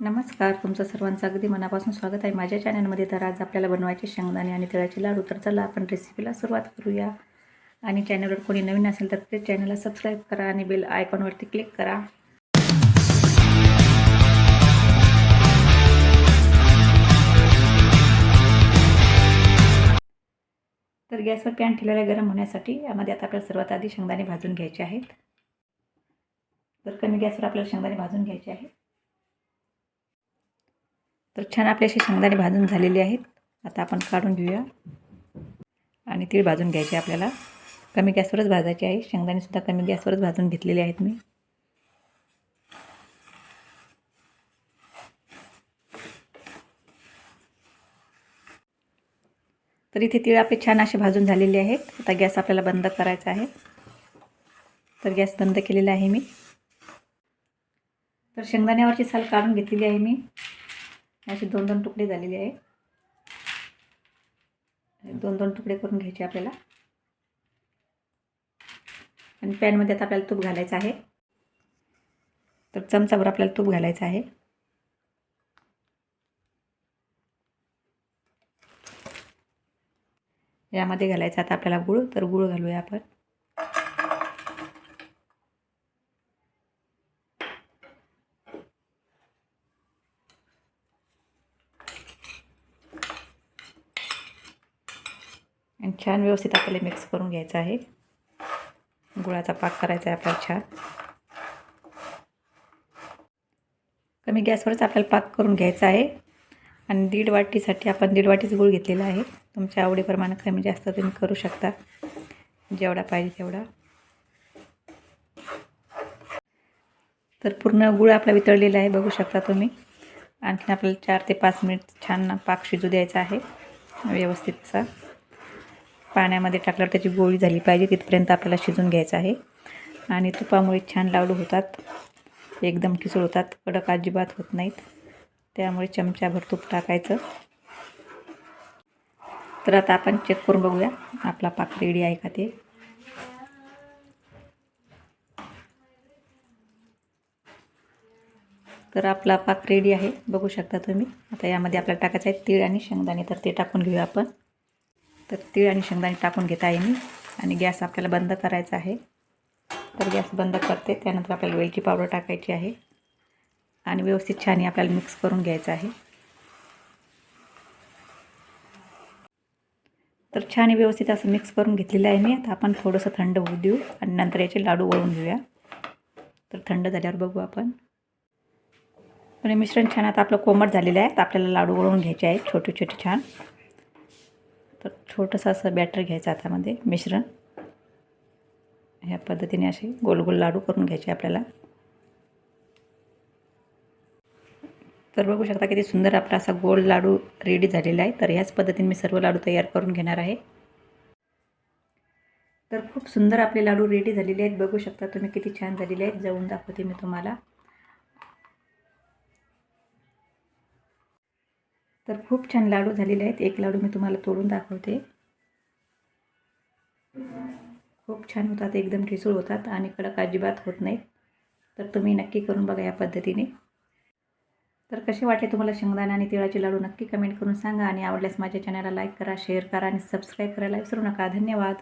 नमस्कार तुमचं सर्वांचं अगदी मनापासून स्वागत आहे माझ्या चॅनलमध्ये तर आज आपल्याला बनवायचे शेंगदाणे आणि तिळाचे लाडू. तर चला आपण रेसिपीला सुरुवात करूया. आणि चॅनलवर कोणी नवीन असेल तर प्लीज चॅनलला सबस्क्राईब करा आणि बेल आयकॉनवरती क्लिक करा. तर गॅसवर पॅन ठेवलेला गरम होण्यासाठी. यामध्ये आता आपल्याला सर्वात आधी शेंगदाणे भाजून घ्यायचे आहेत. तर कमी गॅसवर आपल्याला शेंगदाणे भाजून घ्यायचे आहेत तर छान आपले असे शेंगदाणे भाजून झालेले आहेत. आता आपण काढून घेऊया. आणि तीळ भाजून घ्यायचे आपल्याला. कमी गॅसवरच भाजायचे आहे. शेंगदाणेसुद्धा कमी गॅसवरच भाजून घेतलेले आहेत मी. तर इथे तीळ आपले छान असे भाजून झालेले आहेत. आता गॅस आपल्याला बंद करायचा आहे. तर गॅस बंद केलेला आहे मी. तर शेंगदाण्यावरची साल काढून घेतलेली आहे मी. असे दोन दोन तुकडे झालेले आहे दोन दोन तुकडे करून घ्यायचे आपल्याला. आणि पॅनमध्ये आता आपल्याला तूप घालायचं आहे. तर चमचाभर आपल्याला तूप घालायचं आहे. यामध्ये घालायचं आता आपल्याला गुळ. तर गुळ घालूया आपण. आणि छान व्यवस्थित आपल्याला मिक्स करून घ्यायचं आहे. गुळाचा पाक करायचा आहे आपल्याला छान. कमी गॅसवरच आपल्याला पाक करून घ्यायचा आहे. आणि दीड वाटीसाठी आपण दीड वाटीच गूळ घेतलेला आहे. तुमच्या आवडीप्रमाणे कमी जास्त तुम्ही करू शकता. जेवढा पाहिजे तेवढा. तर पूर्ण गुळ आपला वितळलेला आहे बघू शकता तुम्ही. आणखीन आपल्याला चार ते पाच मिनिट छान पाक शिजू द्यायचा आहे. व्यवस्थित असा. पाण्यामध्ये टाकल्यावर त्याची गोळी झाली पाहिजे तिथपर्यंत आपल्याला शिजून घ्यायचं आहे. आणि तुपामुळे छान लाडू होतात. एकदम ठिसूळ होतात कडक अजिबात होत नाहीत. त्यामुळे चमच्याभर तूप टाकायचं. तर आता आपण चेक करून बघूया. आपला पाक रेडी आहे का ते? तर आपला पाक रेडी आहे. बघू शकता तुम्ही. आता यामध्ये आपल्याला टाकायचं आहे तीळ आणि शेंगदाणे. तर ते टाकून घेऊया आपण. तर तीळ आणि शेंगदाणे टाकून घेत आहे मी. आणि गॅस आपल्याला बंद करायचा आहे. तर गॅस बंद करते. त्यानंतर आपल्याला वेलची पावडर टाकायची आहे. आणि व्यवस्थित छान आपल्याला मिक्स करून घ्यायचं आहे. तर छान व्यवस्थित असं मिक्स करून घेतलेलं आहे मी. आता आपण थोडंसं थंड होऊ देऊ आणि नंतर याचे लाडू वळून घेऊया. तर थंड झाल्यावर बघू आपण. पण मिश्रण छान आता आपलं कोमट झालेलं आहे. तर आपल्याला लाडू वळून घ्यायचे आहेत. छोटे छोटे छान. तर छोटंसं असं बॅटर घ्यायचं हातामध्ये मिश्रण. ह्या पद्धतीने असे गोल गोल लाडू करून घ्यायचे आपल्याला. तर बघू शकता किती सुंदर आपला असा गोल लाडू रेडी झालेला आहे. तर ह्याच पद्धतीने मी सर्व लाडू तयार करून घेणार आहे. तर खूप सुंदर आपले लाडू रेडी झालेले आहेत. बघू शकता तुम्ही किती छान झालेले आहेत. जाऊन दाखवते मी तुम्हाला. तर खूप छान लाडू झालेले आहेत. एक लाडू मी तुम्हाला तोडून दाखवते. खूप छान होतात एकदम ठिसूळ होतात आणि कडक अजिबात होत नाहीत. तर तुम्ही नक्की करून बघा या पद्धतीने. तर कसे वाटले तुम्हाला शेंगदाणे आणि तिळाचे लाडू? नक्की कमेंट करून सांगा आणि आवडल्यास माझ्या चॅनलला लाईक करा शेअर करा आणि सबस्क्राईब करायला विसरू नका. धन्यवाद.